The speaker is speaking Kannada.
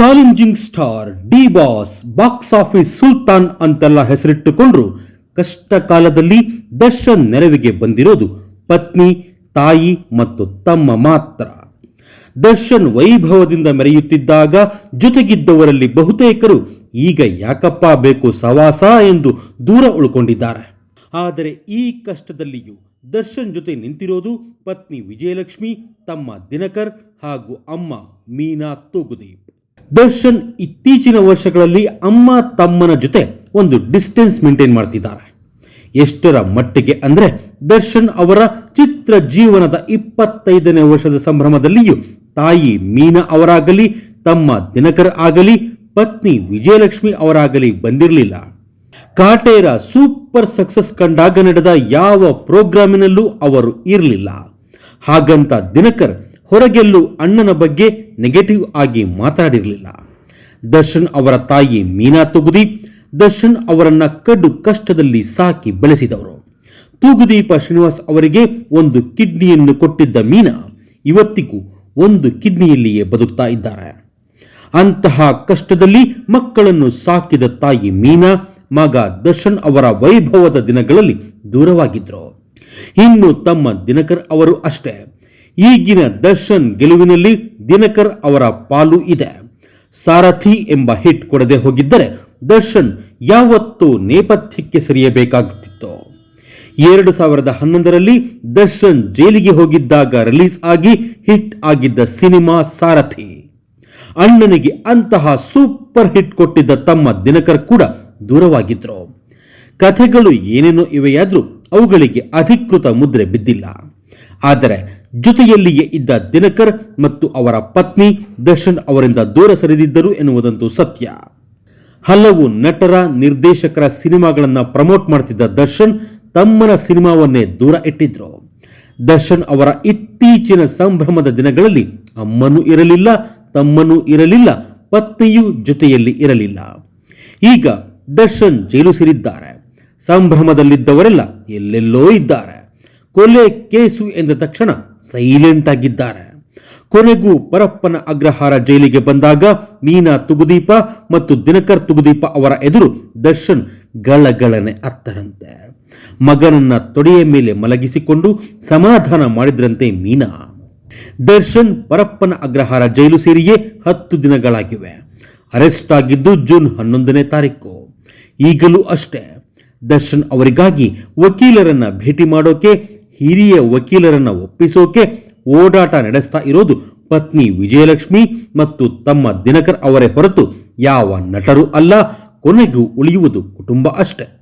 Challenging star, D boss, box office Sultan ಅಂತೆಲ್ಲ ಹೆಸರಿಟ್ಟುಕೊಂಡ್ರು. ಕಷ್ಟ ಕಾಲದಲ್ಲಿ ದರ್ಶನ್ ನೆರವಿಗೆ ಬಂದಿರೋದು ಪತ್ನಿ, ತಾಯಿ ಮತ್ತು ತಮ್ಮ ಮಾತ್ರ. ದರ್ಶನ್ ವೈಭವದಿಂದ ಮೆರೆಯುತ್ತಿದ್ದಾಗ ಜೊತೆಗಿದ್ದವರಲ್ಲಿ ಬಹುತೇಕರು, ಈಗ ಯಾಕಪ್ಪ ಬೇಕು ಸವಾಸ? ಎಂದು ದೂರ ಉಳ್ಕೊಂಡಿದ್ದಾರೆ. ಆದರೆ ಈ ಕಷ್ಟದಲ್ಲಿಯೂ ದರ್ಶನ್ ಜೊತೆ ನಿಂತಿರೋದು ಪತ್ನಿ ವಿಜಯಲಕ್ಷ್ಮಿ, ತಮ್ಮ ದಿನಕರ್ ಹಾಗೂ ಅಮ್ಮ ಮೀನಾ ತೂಗುದೀಪ್. ದರ್ಶನ್ ಇತ್ತೀಚಿನ ವರ್ಷಗಳಲ್ಲಿ ಅಮ್ಮ ತಮ್ಮನ ಜೊತೆ ಒಂದು ಡಿಸ್ಟೆನ್ಸ್ ಮೇಂಟೈನ್ ಮಾಡ್ತಿದ್ದಾರೆ. ಎಷ್ಟರ ಮಟ್ಟಿಗೆ ಅಂದರೆ ದರ್ಶನ್ ಅವರ ಚಿತ್ರ ಜೀವನದ ಇಪ್ಪತ್ತೈದನೇ ವರ್ಷದ ಸಂಭ್ರಮದಲ್ಲಿಯೂ ತಾಯಿ ಮೀನಾ ಅವರಾಗಲಿ, ತಮ್ಮ ದಿನಕರ್ ಆಗಲಿ, ಪತ್ನಿ ವಿಜಯಲಕ್ಷ್ಮಿ ಅವರಾಗಲಿ ಬಂದಿರಲಿಲ್ಲ. ಕಾಟೇರ ಸೂಪರ್ ಸಕ್ಸಸ್ ಕಂಡಾಗ ನಡೆದ ಯಾವ ಪ್ರೋಗ್ರಾಮಿನಲ್ಲೂ ಅವರು ಇರಲಿಲ್ಲ. ಹಾಗಂತ ದಿನಕರ್ ಹೊರಗೆಲ್ಲೂ ಅಣ್ಣನ ಬಗ್ಗೆ ನೆಗೆಟಿವ್ ಆಗಿ ಮಾತಾಡಿರಲಿಲ್ಲ. ದರ್ಶನ್ ಅವರ ತಾಯಿ ಮೀನಾ ತುಗುದಿ ದರ್ಶನ್ ಅವರನ್ನ ಕಡು ಕಷ್ಟದಲ್ಲಿ ಸಾಕಿ ಬೆಳೆಸಿದವರು. ತೂಗುದೀಪ ಶ್ರೀನಿವಾಸ್ ಅವರಿಗೆ ಒಂದು ಕಿಡ್ನಿಯನ್ನು ಕೊಟ್ಟಿದ್ದ ಮೀನಾ ಇವತ್ತಿಗೂ ಒಂದು ಕಿಡ್ನಿಯಲ್ಲಿಯೇ ಬದುಕ್ತಾ ಇದ್ದಾರೆ. ಅಂತಹ ಕಷ್ಟದಲ್ಲಿ ಮಕ್ಕಳನ್ನು ಸಾಕಿದ ತಾಯಿ ಮೀನಾ ಮಗ ದರ್ಶನ್ ಅವರ ವೈಭವದ ದಿನಗಳಲ್ಲಿ ದೂರವಾಗಿದ್ದರು ಇನ್ನು ತಮ್ಮ ದಿನಕರ್ ಅವರು ಅಷ್ಟೇ. ಈಗಿನ ದರ್ಶನ್ ಗೆಲುವಿನಲ್ಲಿ ದಿನಕರ್ ಅವರ ಪಾಲು ಇದೆ. ಸಾರಥಿ ಎಂಬ ಹಿಟ್ ಕೊಡದೆ ಹೋಗಿದ್ದರೆ ದರ್ಶನ್ ಯಾವತ್ತೂ ನೇಪಥ್ಯಕ್ಕೆ ಸರಿಯಬೇಕಾಗುತ್ತಿತ್ತು. ಎರಡು ಸಾವಿರದ ಹನ್ನೊಂದರಲ್ಲಿ ದರ್ಶನ್ ಜೈಲಿಗೆ ಹೋಗಿದ್ದಾಗ ರಿಲೀಸ್ ಆಗಿ ಹಿಟ್ ಆಗಿದ್ದ ಸಿನಿಮಾ ಸಾರಥಿ. ಅಣ್ಣನಿಗೆ ಅಂತಹ ಸೂಪರ್ ಹಿಟ್ ಕೊಟ್ಟಿದ್ದ ತಮ್ಮ ದಿನಕರ್ ಕೂಡ ದೂರವಾಗಿದ್ರು. ಕಥೆಗಳು ಏನೇನೋ ಇವೆಯಾದರೂ ಅವುಗಳಿಗೆ ಅಧಿಕೃತ ಮುದ್ರೆ ಬಿದ್ದಿಲ್ಲ. ಆದರೆ ಜೊತೆಯಲ್ಲಿಯೇ ಇದ್ದ ದಿನಕರ್ ಮತ್ತು ಅವರ ಪತ್ನಿ ದರ್ಶನ್ ಅವರಿಂದ ದೂರ ಸರಿದಿದ್ದರು ಎನ್ನುವುದಂತೂ ಸತ್ಯ. ಹಲವು ನಟರ, ನಿರ್ದೇಶಕರ ಸಿನಿಮಾಗಳನ್ನು ಪ್ರಮೋಟ್ ಮಾಡ್ತಿದ್ದ ದರ್ಶನ್ ತಮ್ಮನ ಸಿನಿಮಾವನ್ನೇ ದೂರ ಇಟ್ಟಿದ್ರು. ದರ್ಶನ್ ಅವರ ಇತ್ತೀಚಿನ ಸಂಭ್ರಮದ ದಿನಗಳಲ್ಲಿ ಅಮ್ಮನೂ ಇರಲಿಲ್ಲ, ತಮ್ಮನೂ ಇರಲಿಲ್ಲ, ಪತ್ನಿಯೂ ಜೊತೆಯಲ್ಲಿ ಇರಲಿಲ್ಲ. ಈಗ ದರ್ಶನ್ ಜೈಲು ಸೇರಿದ್ದಾರೆ. ಸಂಭ್ರಮದಲ್ಲಿದ್ದವರೆಲ್ಲ ಎಲ್ಲೆಲ್ಲೋ ಇದ್ದಾರೆ. ಕೊಲೆ ಕೇಸು ಎಂದ ತಕ್ಷಣ ಸೈಲೆಂಟ್ ಆಗಿದ್ದಾರೆ. ಕೊನೆಗೂ ಪರಪ್ಪನ ಅಗ್ರಹಾರ ಜೈಲಿಗೆ ಬಂದಾಗ ಮೀನಾ ತುಗುದೀಪ ಮತ್ತು ದಿನಕರ್ ತುಗುದೀಪ ಅವರ ಎದುರು ದರ್ಶನ್ ಗಳಗಳನೆ ಅತ್ತರಂತೆ. ಮಗನನ್ನ ತೊಡೆಯ ಮೇಲೆ ಮಲಗಿಸಿಕೊಂಡು ಸಮಾಧಾನ ಮಾಡಿದ್ರಂತೆ ಮೀನಾ. ದರ್ಶನ್ ಪರಪ್ಪನ ಅಗ್ರಹಾರ ಜೈಲು ಸೇರಿಯೇ ಹತ್ತು ದಿನಗಳಾಗಿವೆ. ಅರೆಸ್ಟ್ ಆಗಿದ್ದು ಜೂನ್ ಹನ್ನೊಂದನೇ ತಾರೀಕು. ಈಗಲೂ ಅಷ್ಟೇ. ದರ್ಶನ್ ಅವರಿಗಾಗಿ ವಕೀಲರನ್ನ ಭೇಟಿ ಮಾಡೋಕೆ ಹಿರಿಯ ವಕೀಲರನ್ನು ಒಪ್ಪಿಸೋಕೆ ಓಡಾಟ ನಡೆಸ್ತಾ ಇರೋದು ಪತ್ನಿ ವಿಜಯಲಕ್ಷ್ಮಿ ಮತ್ತು ತಮ್ಮ ದಿನಕರ್ ಅವರೇ ಹೊರತು ಯಾವ ನಟರು ಅಲ್ಲ, ಕೊನೆಗೂ ಉಳಿಯುವುದು ಕುಟುಂಬ ಅಷ್ಟೇ.